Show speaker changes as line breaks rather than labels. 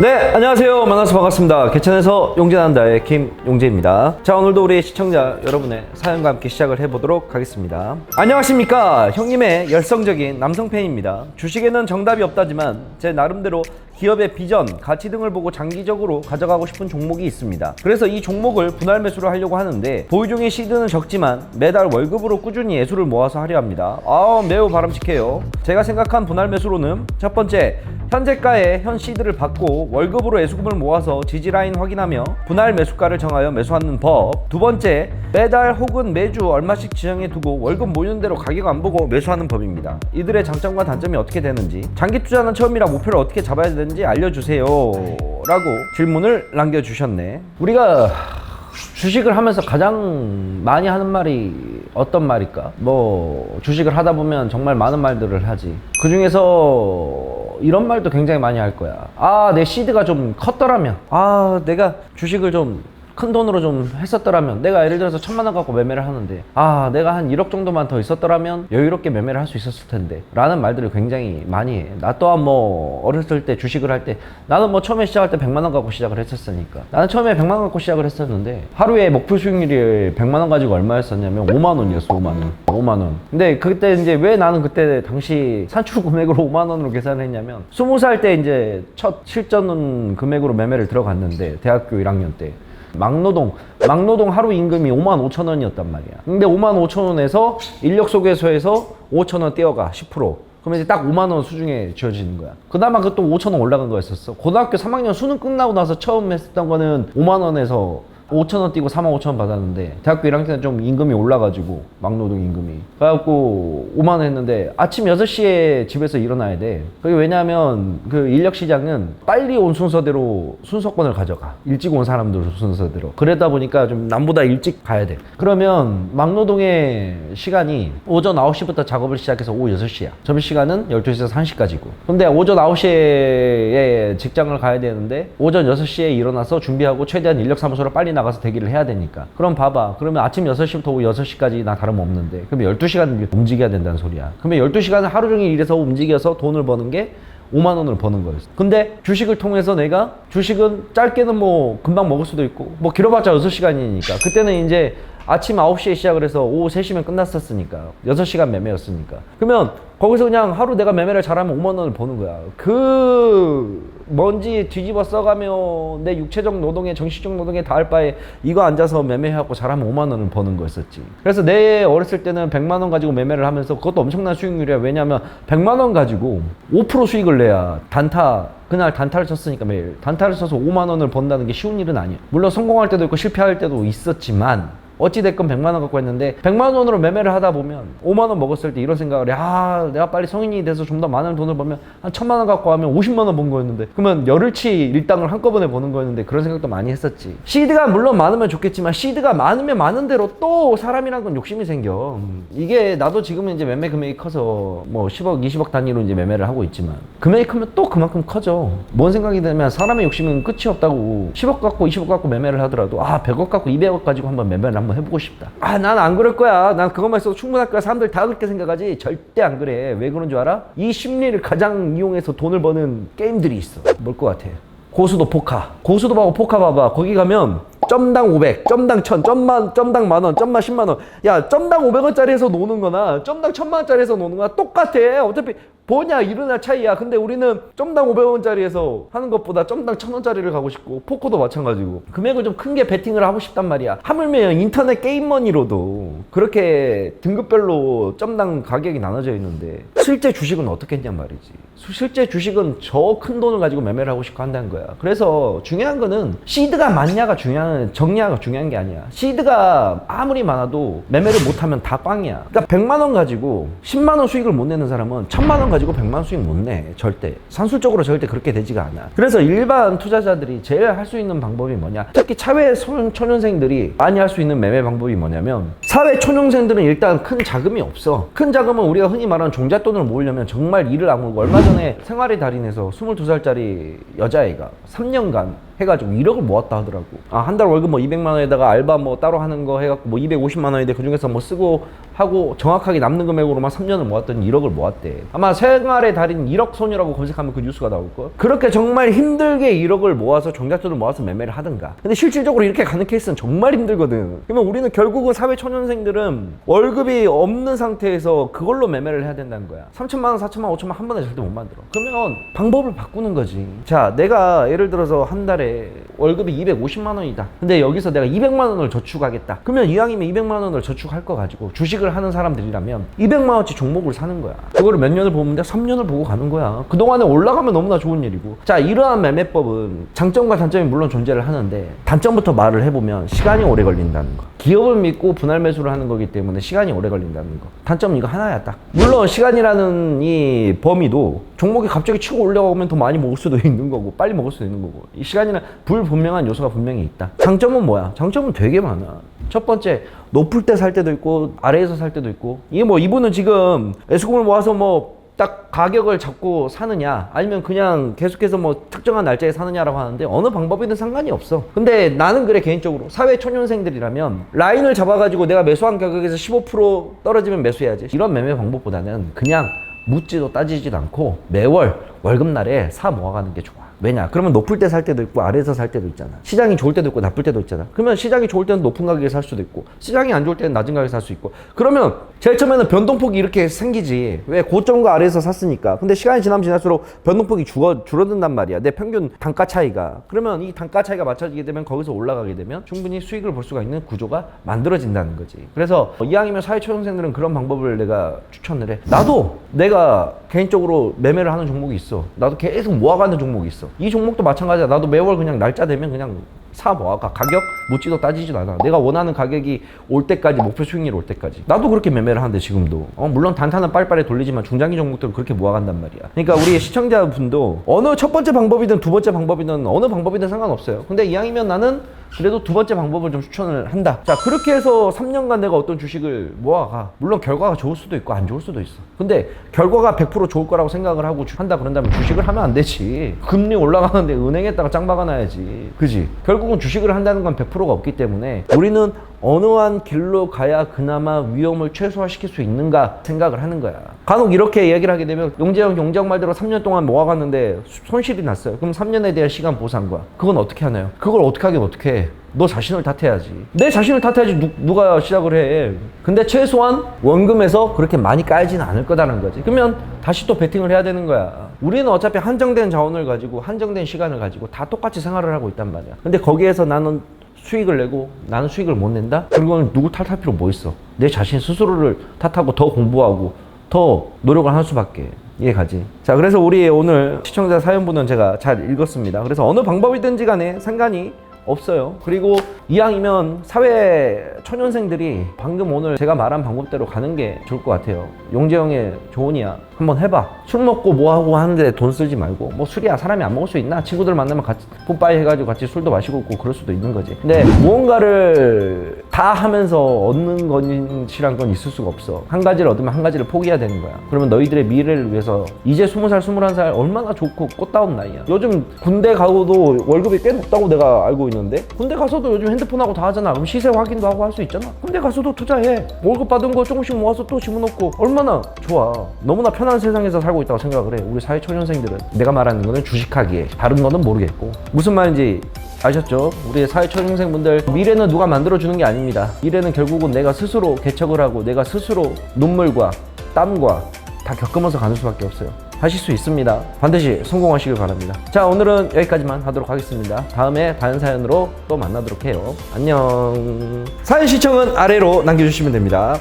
네, 안녕하세요. 만나서 반갑습니다. 개천에서 용진한다의 김용재입니다. 자, 오늘도 우리 시청자 여러분의 사연과 함께 시작을 해보도록 하겠습니다. 안녕하십니까. 형님의 열성적인 남성 팬입니다. 주식에는 정답이 없다지만 제 나름대로 기업의 비전, 가치 등을 보고 장기적으로 가져가고 싶은 종목이 있습니다. 그래서 이 종목을 분할 매수를 하려고 하는데 보유종의 시드는 적지만 매달 월급으로 꾸준히 예수를 모아서 하려 합니다. 아, 매우 바람직해요. 제가 생각한 분할 매수로는 첫 번째, 현재가의 현 시드를 받고 월급으로 예수금을 모아서 지지라인 확인하며 분할 매수가를 정하여 매수하는 법. 두 번째, 매달 혹은 매주 얼마씩 지정해 두고 월급 모이는 대로 가격 안 보고 매수하는 법입니다. 이들의 장점과 단점이 어떻게 되는지, 장기 투자는 처음이라 목표를 어떻게 잡아야 되는지 알려주세요. 라고 질문을 남겨주셨네. 우리가 주식을 하면서 가장 많이 하는 말이 어떤 말일까? 뭐 주식을 하다 보면 정말 많은 말들을 하지. 그 중에서 이런 말도 굉장히 많이 할 거야. 아, 내 시드가 좀 컸더라면. 아, 내가 주식을 좀 큰 돈으로 좀 했었더라면 내가 예를 들어서 천만 원 갖고 매매를 하는데 아 내가 한 1억 정도만 더 있었더라면 여유롭게 매매를 할 수 있었을 텐데 라는 말들을 굉장히 많이 해 나 또한 뭐 어렸을 때 주식을 할 때 나는 뭐 처음에 시작할 때 100만 원 갖고 시작을 했었으니까. 나는 처음에 100만 원 갖고 시작을 했었는데 하루에 목표 수익률이 100만 원 가지고 얼마였었냐면 5만 원이었어 5만 원. 5만 원. 근데 그때 이제 왜 나는 그때 당시 산출 금액으로 5만 원으로 계산을 했냐면 20살 때 이제 첫 실전 금액으로 매매를 들어갔는데 대학교 1학년 때 막노동 막노동 하루 임금이 5만 5천 원이었단 말이야. 근데 5만 5천 원에서 인력 소개소에서 5천 원 떼어가 10% 그러면 이제 딱 5만 원 수중에 지어지는 거야. 그나마 그또 5천 원 올라간 거였었어. 고등학교 3학년 수능 끝나고 나서 처음 했었던 거는 5만 원에서 5천 원 띄고 4만 5천 원 받았는데 대학교 1학년 때는 좀 임금이 올라가지고 막노동 임금이. 그래갖고 5만 원 했는데 아침 6시에 집에서 일어나야 돼. 그게 왜냐하면 그 인력 시장은 빨리 온 순서대로 순서권을 가져가. 일찍 온 사람들 순서대로. 그러다 보니까 좀 남보다 일찍 가야 돼. 그러면 막노동의 시간이 오전 9시부터 작업을 시작해서 오후 6시야. 점심시간은 12시에서 1시까지고. 근데 오전 9시에 직장을 가야 되는데 오전 6시에 일어나서 준비하고 최대한 인력 사무소로 빨리 나가서 대기를 해야 되니까. 그럼 봐봐. 그러면 아침 6시부터 오후 6시까지 나 다름없는데. 그러면 12시간 움직여야 된다는 소리야. 그러면 12시간을 하루 종일 일해서 움직여서 돈을 버는 게 5만 원을 버는 거였어. 근데 주식을 통해서 내가 주식은 짧게는 뭐 금방 먹을 수도 있고 뭐 길어봤자 6시간이니까. 그때는 이제 아침 9시에 시작을 해서 오후 3시면 끝났었으니까 6시간 매매였으니까. 그러면 거기서 그냥 하루 내가 매매를 잘하면 5만 원을 버는 거야. 그 먼지 뒤집어 써가며 내 육체적 노동에 정신적 노동에 닿을 바에 이거 앉아서 매매해갖고 잘하면 5만 원을 버는 거였었지. 그래서 내 어렸을 때는 100만 원 가지고 매매를 하면서 그것도 엄청난 수익률이야. 왜냐면 100만 원 가지고 5% 수익을 내야 단타 그날 단타를 쳤으니까 매일. 단타를 쳐서 5만 원을 번다는 게 쉬운 일은 아니야. 물론 성공할 때도 있고 실패할 때도 있었지만 어찌됐건 100만 원 갖고 했는데 100만 원으로 매매를 하다 보면 5만 원 먹었을 때 이런 생각을 해. 아 내가 빨리 성인이 돼서 좀 더 많은 돈을 벌면 한 천만 원 갖고 하면 50만 원 번 거였는데 그러면 열흘치 일당을 한꺼번에 버는 거였는데 그런 생각도 많이 했었지. 시드가 물론 많으면 좋겠지만 시드가 많으면 많은 대로 또 사람이란 건 욕심이 생겨. 음, 이게 나도 지금은 이제 매매 금액이 커서 뭐 10억 20억 단위로 이제 매매를 하고 있지만 금액이 크면 또 그만큼 커져. 뭔 생각이 들면 사람의 욕심은 끝이 없다고 10억 갖고 20억 갖고 매매를 하더라도 아 100억 갖고 200억 가지고 한번 매매를 한번 해보고 싶다. 아 난 안 그럴 거야. 난 그것만 있어도 충분할 거야. 사람들 다 그렇게 생각하지? 절대 안 그래. 왜 그런 줄 알아? 이 심리를 가장 이용해서 돈을 버는 게임들이 있어. 뭘 것 같아? 고수도 포카. 고수도 봐고 포카 봐봐. 거기 가면 점당 500, 점당 1000, 점만, 점당 만원, 점만 10만원. 야, 점당 500원짜리에서 노는 거나, 점당 1000만원짜리에서 노는 거나 똑같아. 어차피 뭐냐, 이르나 차이야. 근데 우리는 점당 500원짜리에서 하는 것보다 점당 1000원짜리를 가고 싶고, 포커도 마찬가지고. 금액을 좀 큰 게 베팅을 하고 싶단 말이야. 하물며 인터넷 게임머니로도 그렇게 등급별로 점당 가격이 나눠져 있는데, 실제 주식은 어떻게 했냔 말이지. 실제 주식은 저 큰 돈을 가지고 매매를 하고 싶고 한다는 거야. 그래서 중요한 거는 시드가 많냐가 중요한, 적냐가 중요한 게 아니야. 시드가 아무리 많아도 매매를 못하면 다 꽝이야. 그러니까 100만 원 가지고 10만 원 수익을 못 내는 사람은 1000만 원 가지고 100만 원 수익 못 내. 절대. 산술적으로 절대 그렇게 되지가 않아. 그래서 일반 투자자들이 제일 할 수 있는 방법이 뭐냐? 특히 사회 초- 초년생들이 많이 할 수 있는 매매 방법이 뭐냐면 사회 초년생들은 일단 큰 자금이 없어. 큰 자금은 우리가 흔히 말하는 종잣돈을 모으려면 정말 일을 악물고 얼마 전에 생활의 달인에서 22살짜리 여자애가 3년간 해가지고 1억을 모았다 하더라고. 아, 한 달 월급 뭐 200만 원에다가 알바 뭐 따로 하는 거 해갖고 뭐 250만 원인데 그 중에서 뭐 쓰고 하고 정확하게 남는 금액으로만 3년을 모았더니 1억을 모았대. 아마 생활의 달인 1억 손이라고 검색하면 그 뉴스가 나올 거. 그렇게 정말 힘들게 1억을 모아서 종잣돈을 모아서 매매를 하든가. 근데 실질적으로 이렇게 가는 케이스는 정말 힘들거든. 그러면 우리는 결국은 사회 초년생들은 월급이 없는 상태에서 그걸로 매매를 해야 된다는 거야. 3천만 원, 4천만 원, 5천만 원 한 번에 절대 못 만들어. 그러면 방법을 바꾸는 거지. 자, 내가 예를 들어서 한 달에 월급이 250만 원이다. 근데 여기서 내가 200만 원을 저축하겠다. 그러면 이왕이면 200만 원을 저축할 거 가지고 주식을 하는 사람들이라면 200만 원치 종목을 사는 거야. 그거를 몇 년을 돼? 3년을 보고 가는 거야. 그동안에 올라가면 너무나 좋은 일이고. 자, 이러한 매매법은 장점과 단점이 물론 존재를 하는데 단점부터 말을 해보면 시간이 오래 걸린다는 거. 기업을 믿고 분할 매수를 하는 거기 때문에 시간이 오래 걸린다는 거. 단점은 이거 하나야 딱. 물론 시간이라는 이 범위도 종목이 갑자기 치고 올라오면 더 많이 먹을 수도 있는 거고 빨리 먹을 수도 있는 거고 이 시간이 나 불분명한 요소가 분명히 있다. 장점은 뭐야? 장점은 되게 많아. 첫 번째 높을 때 살 때도 있고 아래에서 살 때도 있고 이게 뭐 이분은 지금 애수금을 모아서 뭐 딱 가격을 잡고 사느냐 아니면 그냥 계속해서 뭐 특정한 날짜에 사느냐라고 하는데 어느 방법이든 상관이 없어 근데 나는 그래 개인적으로 사회 초년생들이라면 라인을 잡아가지고 내가 매수한 가격에서 15% 떨어지면 매수해야지 이런 매매 방법보다는 그냥 묻지도 따지지도 않고 매월 월급날에 사 모아가는 게 좋아 왜냐? 그러면 높을 때 살 때도 있고 아래에서 살 때도 있잖아. 시장이 좋을 때도 있고 나쁠 때도 있잖아. 그러면 시장이 좋을 때는 높은 가격에 살 수도 있고 시장이 안 좋을 때는 낮은 가격에 살 수 있고 그러면 제일 처음에는 변동폭이 이렇게 생기지. 왜 고점과 아래에서 샀으니까. 근데 시간이 지나면 지날수록 변동폭이 줄어, 줄어든단 말이야. 내 평균 단가 차이가. 그러면 이 단가 차이가 맞춰지게 되면 거기서 올라가게 되면 충분히 수익을 볼 수가 있는 구조가 만들어진다는 거지. 그래서 이왕이면 사회 초년생들은 그런 방법을 내가 추천을 해. 나도 내가 개인적으로 매매를 하는 종목이 있어. 나도 계속 모아가는 종목이 있어. 이 종목도 마찬가지야. 나도 매월 그냥 날짜 되면 그냥 사 모아가. 가격 묻지도 따지지도 않아. 내가 원하는 가격이 올 때까지 목표 수익률 올 때까지. 나도 그렇게 매매를 하는데 지금도. 어, 물론 단타는 빨리빨리 돌리지만 중장기 종목들은 그렇게 모아간단 말이야. 그러니까 우리 시청자분도 어느 첫 번째 방법이든 두 번째 방법이든 어느 방법이든 상관없어요. 근데 이왕이면 나는 그래도 두 번째 방법을 좀 추천을 한다. 자, 그렇게 해서 3년간 내가 어떤 주식을 모아가. 물론 결과가 좋을 수도 있고 안 좋을 수도 있어. 근데 결과가 100% 좋을 거라고 생각을 하고 주- 한다 그런다면 주식을 하면 안 되지. 금리 올라가는데 은행에다가 짱 박아놔야지. 그지? 결국은 주식을 한다는 건 100%가 없기 때문에 우리는 어느 한 길로 가야 그나마 위험을 최소화시킬 수 있는가 생각을 하는 거야. 간혹 이렇게 얘기를 하게 되면 용재형 용재형 말대로 3년 동안 모아갔는데 수- 손실이 났어요. 그럼 3년에 대한 시간 보상과 그건 어떻게 하나요? 그걸 어떻게 하긴 어떻게 해? 너 자신을 탓해야지. 내 자신을 탓해야지 누, 누가 시작을 해. 근데 최소한 원금에서 그렇게 많이 깔지는 않을 거다는 거지. 그러면 다시 또 베팅을 해야 되는 거야. 우리는 어차피 한정된 자원을 가지고 한정된 시간을 가지고 다 똑같이 생활을 하고 있단 말이야. 근데 거기에서 나는 수익을 내고 나는 수익을 못 낸다? 그리고는 누구 탓할 필요 뭐 있어? 내 자신 스스로를 탓하고 더 공부하고 더 노력을 할 수밖에 이해가지. 자, 그래서 우리 오늘 시청자 사연분은 제가 잘 읽었습니다. 그래서 어느 방법이든지 간에 상관이 없어요. 그리고 이왕이면 사회 초년생들이 방금 오늘 제가 말한 방법대로 가는 게 좋을 것 같아요. 용재형의 조언이야. 한번 해봐. 술 먹고 뭐 하고 하는데 돈 쓰지 말고 뭐 술이야 사람이 안 먹을 수 있나? 친구들 만나면 같이 뽀빠이 해가지고 같이 술도 마시고 있고 그럴 수도 있는 거지. 근데 무언가를 다 하면서 얻는 것이란 건 있을 수가 없어. 한 가지를 얻으면 한 가지를 포기해야 되는 거야. 그러면 너희들의 미래를 위해서 이제 스무 살 스물한 살 얼마나 좋고 꽃다운 나이야. 요즘 군대 가고도 월급이 꽤 높다고 내가 알고 있는데 군대 가서도 요즘 핸드폰하고 다 하잖아. 그럼 시세 확인도 하고 할 수 있잖아. 군대 가서도 투자해. 월급 받은 거 조금씩 모아서 또 집어넣고 얼마나 좋아. 너무나 편한 세상에서 살고 있다고 생각을 해. 우리 사회 초년생들은 내가 말하는 거는 주식하기에 다른 거는 모르겠고 무슨 말인지 아셨죠? 우리 사회 초년생분들 미래는 누가 만들어주는 게 아닙니다. 미래는 결국은 내가 스스로 개척을 하고 내가 스스로 눈물과 땀과 다 겪으면서 가는 수밖에 없어요. 하실 수 있습니다. 반드시 성공하시길 바랍니다. 자, 오늘은 여기까지만 하도록 하겠습니다. 다음에 다른 사연으로 또 만나도록 해요. 안녕. 사연 시청은 아래로 남겨주시면 됩니다.